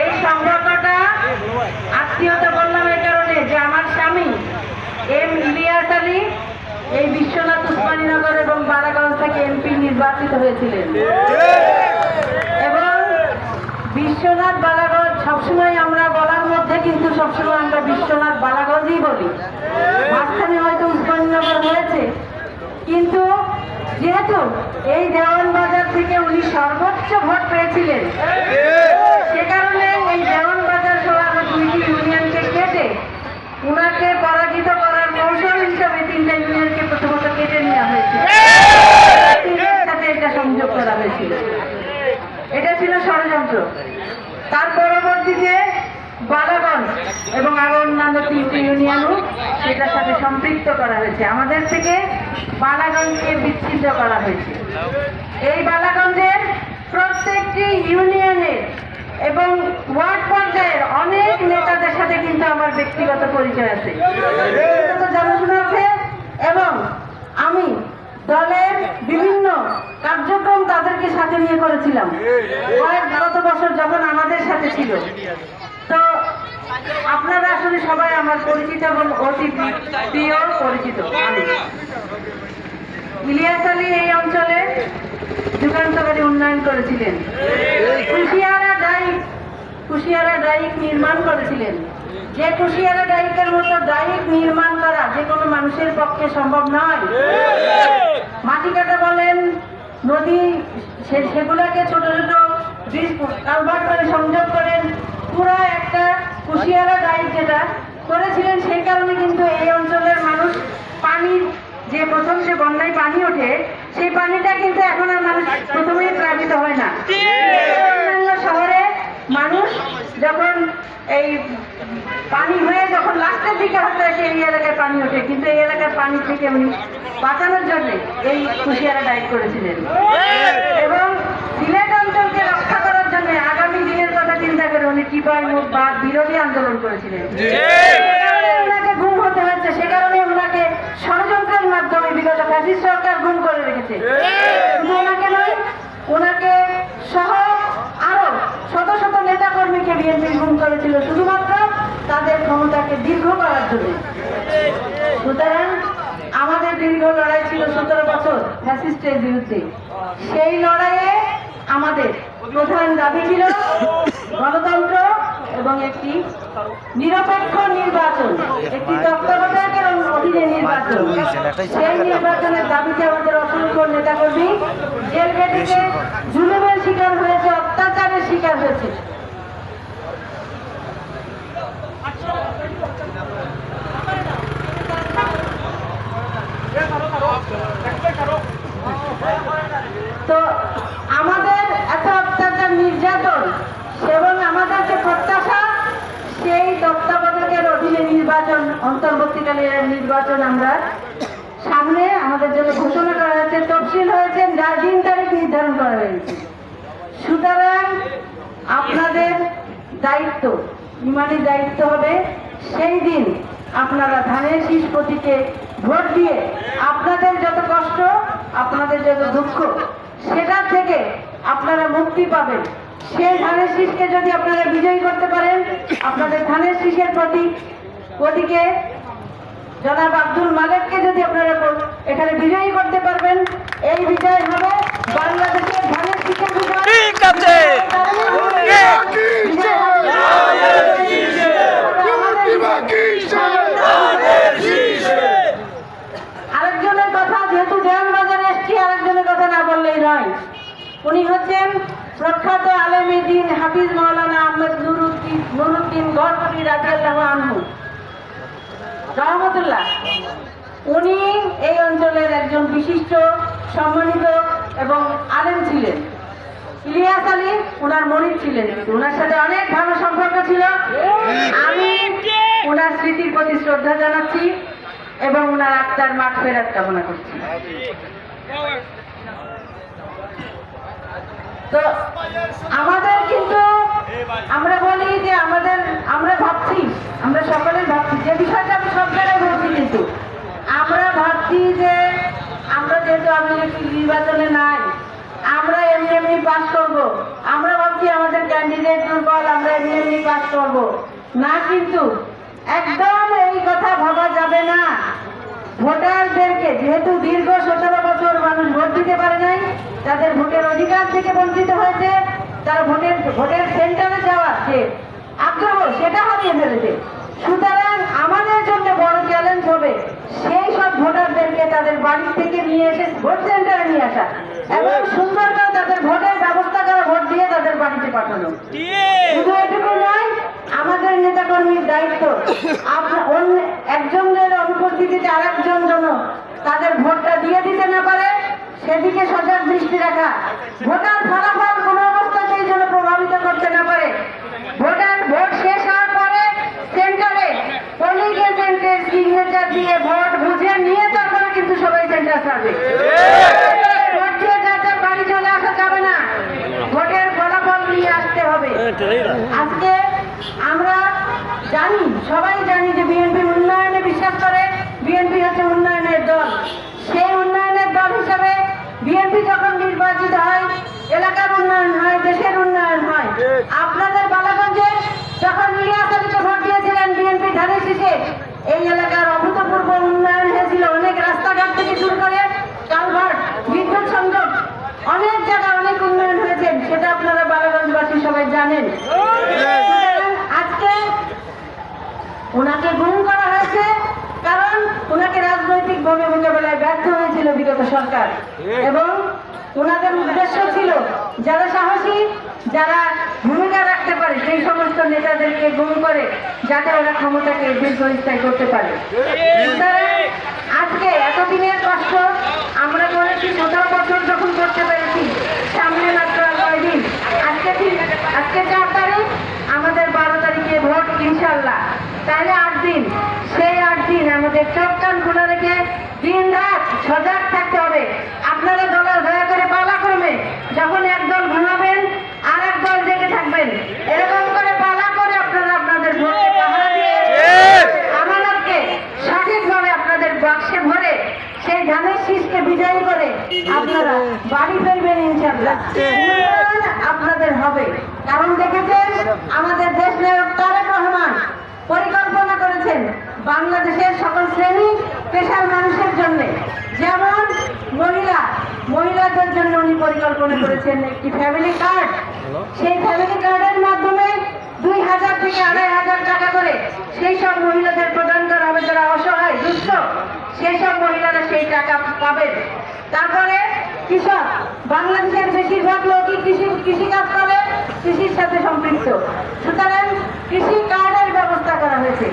এই সম্পর্কটা আত্মীয়তা বললাম এই কারণে যে আমার স্বামী এম ইলিয়াস এই বিশ্বনাথ উসমানীনগর এবং বারাগঞ্জ থেকে এমপি নির্বাচিত হয়েছিলেন। এবং বিশ্বনাথ বালাগঞ্জ সবসময় আমরা বলার মধ্যে কিন্তু সবসময় আমরা বিশ্বনাথ বালাগঞ্জই বলি। মাঝখানে হয়তো উসমানীনগর হয়েছে, কিন্তু যেহেতু এই দেওয়ান বাজার থেকে উনি সর্বোচ্চ ভোট পেয়েছিলেন, সে কারণে এই দেওয়ান বাজার সহ দুইটি ইউনিয়নকে কেটে উনাকে পরাজিত করার কৌশল হিসাবে তিনটা ইউনিয়নকে প্রথমত কেটে নেওয়া হয়েছিল। সাথে এটা সংযোগ করা হয়েছিল। এটা ছিল ষড়যন্ত্র। তার পরবর্তীতে বালাগঞ্জ এবং আরও অন্যান্য তিনটি ইউনিয়নও সেটার সাথে সম্পৃক্ত করা হয়েছে। আমাদের থেকে বালাগঞ্জকে বিচ্ছিন্ন করা হয়েছে। এই বালাগঞ্জের প্রত্যেকটি ইউনিয়নের এবং ওয়ার্ড পর্যায়ের অনেক নেতাদের সাথে কিন্তু আমার ব্যক্তিগত পরিচয় আছে। জানাশোনা আছে এবং আমি দলের বিভিন্ন কার্যক্রম তাদেরকে সাথে নিয়ে করেছিলাম। কয়েক গত বছর যখন আমাদের সাথে ছিল। তো আপনারা আসলে সবাই আমার পরিচিত এবং অতি প্রিয় পরিচিত ইলিয়াস আলী এই অঞ্চলে যুগান্তকারী উন্নয়ন করেছিলেন। কুশিয়ারা ডাইক কুশিয়ারা ডাইক নির্মাণ করেছিলেন। যে কুশিয়ারা ডাইকের মতো ডাইক নির্মাণ করা যে কোনো মানুষের পক্ষে সম্ভব নয়। মাটি কাটা বলেন, নদী সেগুলাকে ছোট ছোট কালভার্ট করে সংযোগ করেন। পুরো একটা কুশিয়ারা ডাইক যেটা করেছিলেন, সেই কারণে কিন্তু এই অঞ্চলের মানুষ পানির যে প্রথম যে বন্যায় পানি ওঠে, সেই পানিটা কিন্তু এখন আর মানুষ প্রথমেই প্লাবিত হয় না। অন্যান্য শহরে মানুষ যখন এই পানি হয়ে যখন লাস্টের দিকে হতে আসে এই এলাকায় পানি ওঠে, কিন্তু এই এলাকার পানি থেকে উনি বাঁচানোর জন্য এই কুশিয়ারা ডাইক করেছিলেন এবং সিলেট অঞ্চলকে রক্ষা করার জন্য আগামী দিনের কথা চিন্তা করে উনি টিপাই মুখ বা বিরোধী আন্দোলন করেছিলেন। ওনাকে গুম হতে হচ্ছে সে কারণে ওনাকে ষড়যন্ত্রের মাধ্যমে বিগত ফ্যাসিস্ট সরকার গুম করে রেখেছে। ওনাকে নয় ওনাকে সহ আরও শত শত নেতা কর্মীকে বিএনপি করেছিল শুধুমাত্র তাদের ক্ষমতাকে দীর্ঘ করার জন্য। সুতরাং আমাদের দীর্ঘ লড়াই ছিল সতেরো বছর ফ্যাসিস্টের বিরুদ্ধে। সেই লড়াইয়ে আমাদের প্রধান দাবি ছিল নিরপেক্ষ নির্বাচন, একটি তত্ত্বাবধায়কের অধীনে নির্বাচন। সেই নির্বাচনের দাবিতে আমাদের অসংখ্য নেতাকর্মী জেল গেটিতে জুলুমের শিকার হয়েছে, অত্যাচারের শিকার হয়েছে তো আমাদের এত অত্যাচার নির্যাতন এবং আমাদের যে প্রত্যাশা সেই তত্ত্বাবধায়কের অধীনে নির্বাচন অন্তর্বর্তীকালীন নির্বাচন আমরা সামনে আমাদের জন্য ঘোষণা করা হয়েছে, তফসিল হয়েছে, যা দিন তারিখ নির্ধারণ করা হয়েছে। সুতরাং আপনাদের দায়িত্ব ইমানি দায়িত্ব হবে, সেই দিন আপনারা ধানের শীষ প্রতীকে ভোট দিয়ে আপনাদের যত কষ্ট, আপনাদের যত দুঃখ, সেটা থেকে আপনারা মুক্তি পাবেন। সেই ধানের শীষকে যদি আপনারা বিজয়ী করতে পারেন, আপনাদের ধানের শীষের প্রতি প্রতীকে জনাব আব্দুল মালেককে যদি আপনারা এখানে বিজয়ী করতে পারবেন এই বিজয় হবে বাংলাদেশের ধানের শীষের বিজয় ঠিক আছে। আরেকজনের কথা যেহেতু দেওয়ান বাজারে এসছি আরেকজনের কথা না বললেই নয়। উনি হচ্ছেন প্রখ্যাত আলেমী দিন হাফিজ মাওলানা আহমেদ নুরুদ্দিন নুরুদ্দিন গড়পতি রাজিয়াল্লাহ আনহু। রহমতুল্লাহ উনি এই অঞ্চলের একজন বিশিষ্ট, সম্মানিত এবং আলেম ছিলেন। ইলিয়াস আলী ওনার মনির ছিলেন। ওনার সাথে অনেক ভালো সম্পর্ক ছিল। আমি ওনার স্মৃতির প্রতি শ্রদ্ধা জানাচ্ছি এবং ওনার আত্মার মাঠ ফেরার কামনা করছি। তো আমাদের কিন্তু আমরা বলি যে আমাদের আমরা ভাবছি আমরা সকলে ভাবছি যে বিষয়টা আমি সব জায়গায় বলছি কিন্তু আমরা ভাবছি যে আমরা যেহেতু আমি একটি নির্বাচনে নাই আমরা এমনি এমনি পাস করব আমরা ভাবছি ক্যান্ডিডেট দুর্বল আমরা এমনি পাস করব? না কিন্তু, একদম এই কথা ভাবা যাবে না। ভোটারদেরকে, যেহেতু দীর্ঘ সতেরো বছর মানুষ ভোট দিতে পারে নাই, তাদের ভোটের অধিকার থেকে বঞ্চিত হয়েছে, তার ভোটের ভোটের সেন্টারে যাওয়া যে আগ্রহ, সেটা হারিয়ে ফেলেছে। সুতরাং আমাদের জন্য বড় চ্যালেঞ্জ হবে, সেই সব ভোটারদেরকে তাদের বাড়ি থেকে নিয়ে এসে ভোট সেন্টারে নিয়ে আসা। এবং সুন্দর করে তাদের ভোটের ব্যবস্থা করা ভোট দিয়ে তাদের বাড়িতে পাঠানো। শুধু এটুকু নয় আমাদের নেতাকর্মীর দায়িত্ব। অন্য একজনের অনুপস্থিতিতে আর একজন যেন তাদের ভোটটা দিয়ে দিতে না পারে সেদিকে সজাগ দৃষ্টি রাখা। ভোটার ফলাফল কোনো অবস্থাতেই যেন প্রভাবিত করতে না পারে। ভোটার ভোট শেষ হওয়ার পরে সেন্টারে পোলিং এজেন্টের সিগনেচার দিয়ে ভোট বুঝে নিয়ে তারপরে কিন্তু সবাই সেন্টার ছাড়বে ভোট দিয়ে যার যার বাড়ি চলে আসা যাবে না ভোটের ফলাফল নিয়ে আসতে হবে আজকে আমরা জানি সবাই জানি যে বিএনপি উন্নয়নে বিশ্বাস করে বিএনপি হচ্ছে উন্নয়নের দল সেই উন্নয়নের দল হিসাবে বিএনপি যখন নির্বাচিত হয় এলাকার উন্নয়ন হয় দেশের উন্নয়ন হয় আপনাদের বালাগঞ্জে যখন ইলিয়াস আলীকে ভোট দিয়েছিলেন বিএনপি ধানের শীষে এই এলাকার অভূতপূর্ব উন্নয়ন হয়েছিল অনেক রাস্তাঘাট থেকে শুরু করে কালভার্ট বিদ্যুৎ সংযোগ অনেক জায়গায় অনেক উন্নয়ন হয়েছে সেটা আপনারা বালাগঞ্জবাসী সবাই জানেন সুতরাং আজকে ওনাকে গুম করা হয়েছে কারণ ওনাকে রাজনৈতিক ভাবে মোকাবেলায় ব্যর্থ হয়েছিল বিগত সরকার। এবং ওনাদের উদ্দেশ্য ছিল যারা সাহসী, যারা ভূমিকা রাখতে পারে, সেই সমস্ত নেতাদেরকে গুম করে যাতে ওরা ক্ষমতাকে দীর্ঘস্থায়ী করতে পারে। আজকে এতদিনের কষ্ট আমরা করেছি সতেরো বছর যখন করতে পেরেছি, সামনে মাত্র কয়দিন আজকে আজকে চার তারিখ, আমাদের বারো তারিখে ভোট, ইনশাল্লাহ। তাহলে আট দিন। সেই আট দিন আমাদের চোখ কান খোলা রেখে দিন রাত সজাগ থাকতে হবে। আপনারা দলের দয়া করে পালাক্রমে যখন একদল ঘুমাবেন আর এক দল জেগে থাকবেন। এরকম করে পালা করে আপনারা আপনাদের ভোটকে পাহারা দিয়ে আমাদেরকে সঠিকভাবে আপনাদের বাক্সে ভরে সেই ধানের শীষকে বিজয়ী করে আপনারা বাড়ি ফিরবেন ইনশাল্লাহ আপনাদের হবে। কারণ দেখেছেন আমাদের দেশ নায়ক তারেক রহমান বাংলাদেশের সকল শ্রেণি পেশার মানুষের জন্য। যেমন মহিলা মহিলাদের জন্য উনি পরিকল্পনা করেছেন একটি ফ্যামিলি কার্ড সেই ফ্যামিলি কার্ডের মাধ্যমে দুই হাজার থেকে আড়াই হাজার টাকা করে সেই সব মহিলাদের প্রদান করা হবে। যারা অসহায় দুস্থ সেই সব মহিলারা সেই টাকা পাবেন। তারপরে কৃষক বাংলাদেশের বেশিরভাগ লোকই কৃষি কৃষিকাজ করে কৃষির সাথে সম্পৃক্ত। সুতরাং কৃষি কার্ডের ব্যবস্থা করা হয়েছে।